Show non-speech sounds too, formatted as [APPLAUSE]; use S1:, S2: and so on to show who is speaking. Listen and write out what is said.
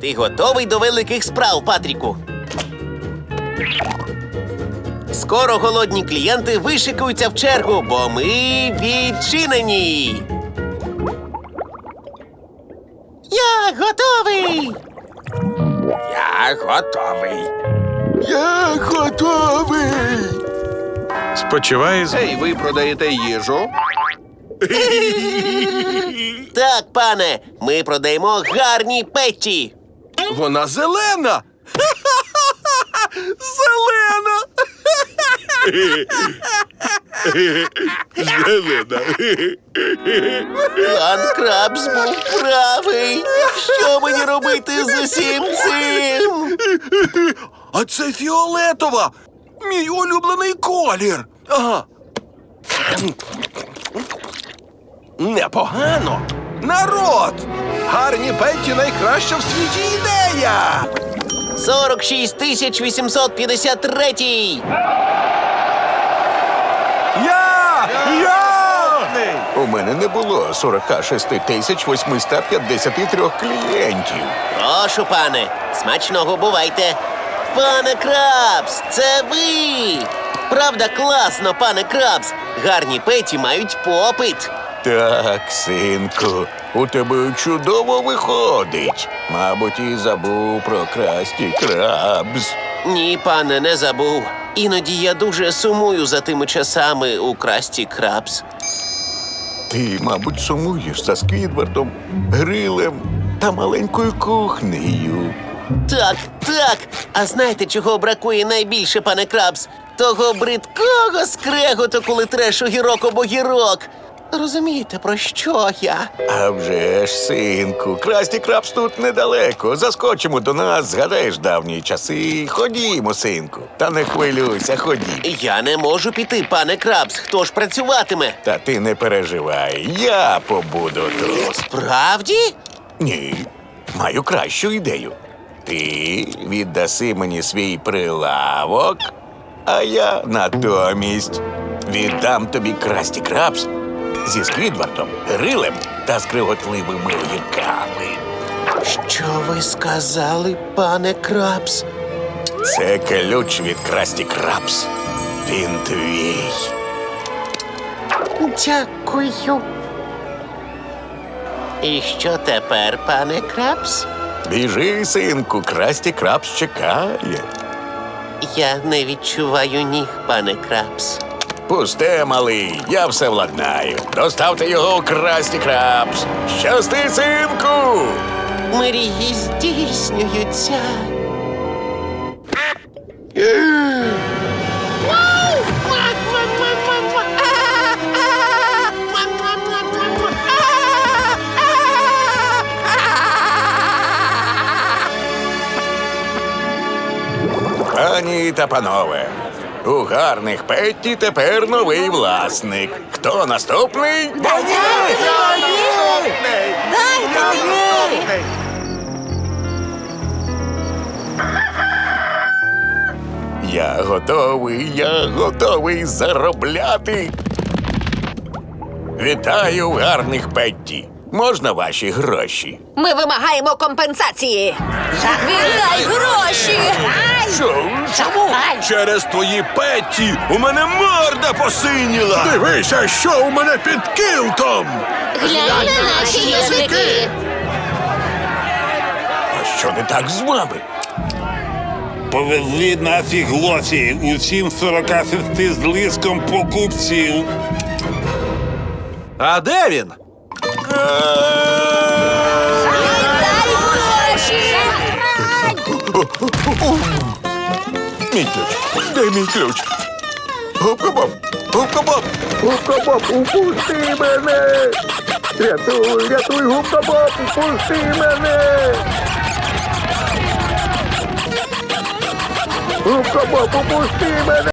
S1: Ти готовий до великих справ, Патріку? Скоро голодні клієнти вишикуються в чергу, бо ми відчинені. Я готовий.
S2: Я готовий.
S3: Я готовий.
S4: Спочиває з
S3: Ей, ви продаєте їжу?
S1: Так, пане, ми продаємо гарні печі.
S3: Вона зелена. [LAUGHS] Зелена. Зелена.
S1: Пан Крабс був правий. Що мені робити з усім цим?
S3: А це фіолетова. Мій улюблений колір. Ага. Непогано. Народ! Гарні Петті найкраща в світі ідея.
S1: 46 тисяч 853.
S3: Я! Я!
S5: У мене не було 46 тисяч 853 клієнтів.
S1: Прошу, пане, смачного бувайте. Пане Крабс, це ви. Правда, класно, пане Крабс. Гарні петі мають попит.
S5: Так, синку, у тебе чудово виходить. Мабуть, і забув про красті крабс.
S1: Ні, пане, не забув. Іноді я дуже сумую за тими часами у красті Крабс.
S5: Ти, мабуть, сумуєш за Сквідвардом, грилем та маленькою кухнею.
S1: Так, так. А знаєте, чого бракує найбільше, пане Крабс? Того бридкого скреготу, коли треш огірок об огірок. Розумієте, про що я?
S5: А вже ж, синку, красті крабс тут недалеко. Заскочимо до нас, згадаєш давні часи. Ходімо, синку. Та не хвилюйся, ходімо.
S1: Я не можу піти, пане Крабс. Хто ж працюватиме?
S5: Та ти не переживай, я побуду тут.
S1: Справді?
S5: Ні, маю кращу ідею. Ти віддаси мені свій прилавок, а я натомість віддам тобі красті крабс зі Сквідвардом, грилем та скриготливими огірками.
S1: Що ви сказали, пане Крабс?
S5: Це ключ від красті крабс. Він твій.
S1: Дякую. І що тепер, пане Крабс?
S5: Біжи, синку, красті крабс чекає.
S1: Я не відчуваю ніг, пане Крабс.
S5: Пусте, малий, я все владнаю. Доставте його у красті крабс. Щасти, синку!
S1: Мрії здійснюються.
S5: Пані та панове, у гарних Петті тепер новий власник. Хто наступний? Я готовий, я готовий заробляти. Вітаю гарних Петті. Можна ваші гроші?
S6: Ми вимагаємо компенсації. Віддай гроші!
S5: Що? Чому?
S3: Через твої Петті у мене морда посиніла. Дивися, що у мене під килтом.
S6: Глянь на наші язики.
S5: А що не так з вами?
S7: Повезли наші глосі усім 46 з лиском покупців.
S3: А де він?
S6: Віддай гроші!
S5: Мій ключ. Де мій ключ? Губка-боб! Губка-боб!
S8: Губка-боб, упусти мене! Рятуй, рятуй, губка-боб, упусти мене! Губка-боб, упусти мене!